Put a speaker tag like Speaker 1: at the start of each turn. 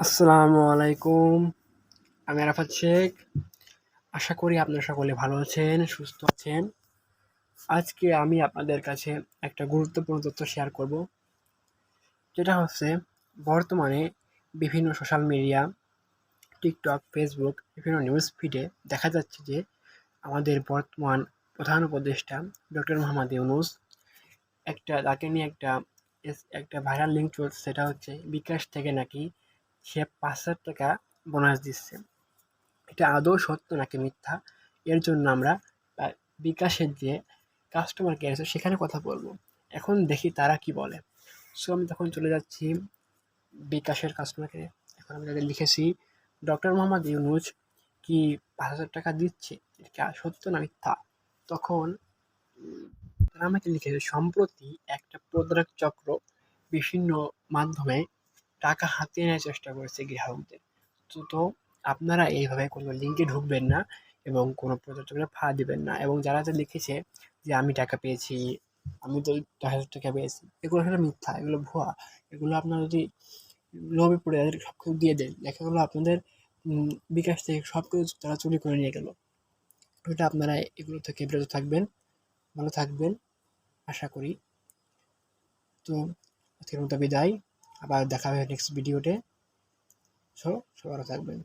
Speaker 1: আসসালামু আলাইকুম। আমি আরাফাত শেখ। আশা করি আপনারা সকলে ভালো আছেন, সুস্থ আছেন। আজকে আমি আপনাদের কাছে একটা গুরুত্বপূর্ণ তথ্য শেয়ার করব। যেটা হচ্ছে, বর্তমানে বিভিন্ন সোশ্যাল মিডিয়া টিকটক ফেসবুক বিভিন্ন নিউজ ফিডে দেখা যাচ্ছে যে, আমাদের বর্তমান প্রধান উপদেষ্টা ডক্টর মোহাম্মদ ইউনুস একটা, তাকে নিয়ে একটা একটা ভাইরাল লিঙ্ক চলছে, সেটা হচ্ছে বিকাশ থেকে নাকি সে পাঁচ হাজার টাকা বোনাস দিচ্ছে। এটা আদৌ সত্য নাকি মিথ্যা? এর জন্য আমরা বিকাশের যে কাস্টমার কেয়ার আছে, সেখানে কথা বলব। এখন দেখি তারা কি বলে। সো আমি তখন চলে যাচ্ছি বিকাশের কাস্টমার কেয়ারে এখন আমি তাদের লিখেছি ডক্টর মোহাম্মদ ইউনুজ কি পাঁচ হাজার টাকা দিচ্ছে? এটা সত্য না মিথ্যা? তখন তারা আমাকে লিখেছে, সম্প্রতি একটা প্রতারক চক্র বিভিন্ন মাধ্যমে টাকা হাতিয়ে নেওয়ার চেষ্টা করেছে গ্রাহকদের তো তো আপনারা এইভাবে কোনো লিঙ্কে ঢুকবেন না এবং কোনো প্রচারচক্রে ফা দিবেন না এবং যারা যা লিখেছে যে আমি টাকা পেয়েছি, আমি তো দশ হাজার টাকা পেয়েছি, এগুলো আসলে মিথ্যা, এগুলো ভুয়া। এগুলো আপনারা যদি লোভে পড়ে তাদের সব কিছু দিয়ে দেন, দেখা গেলো আপনাদের বিকাশ থেকে সব কিছু তারা চুরি করে নিয়ে গেল। ওইটা আপনারা এগুলো থেকে বিরত থাকবেন, ভালো থাকবেন, আশা করি। তো, আজকের মতো বিদায়। আবার দেখা হবে নেক্সট ভিডিওতে সো সবারও থাকবেন।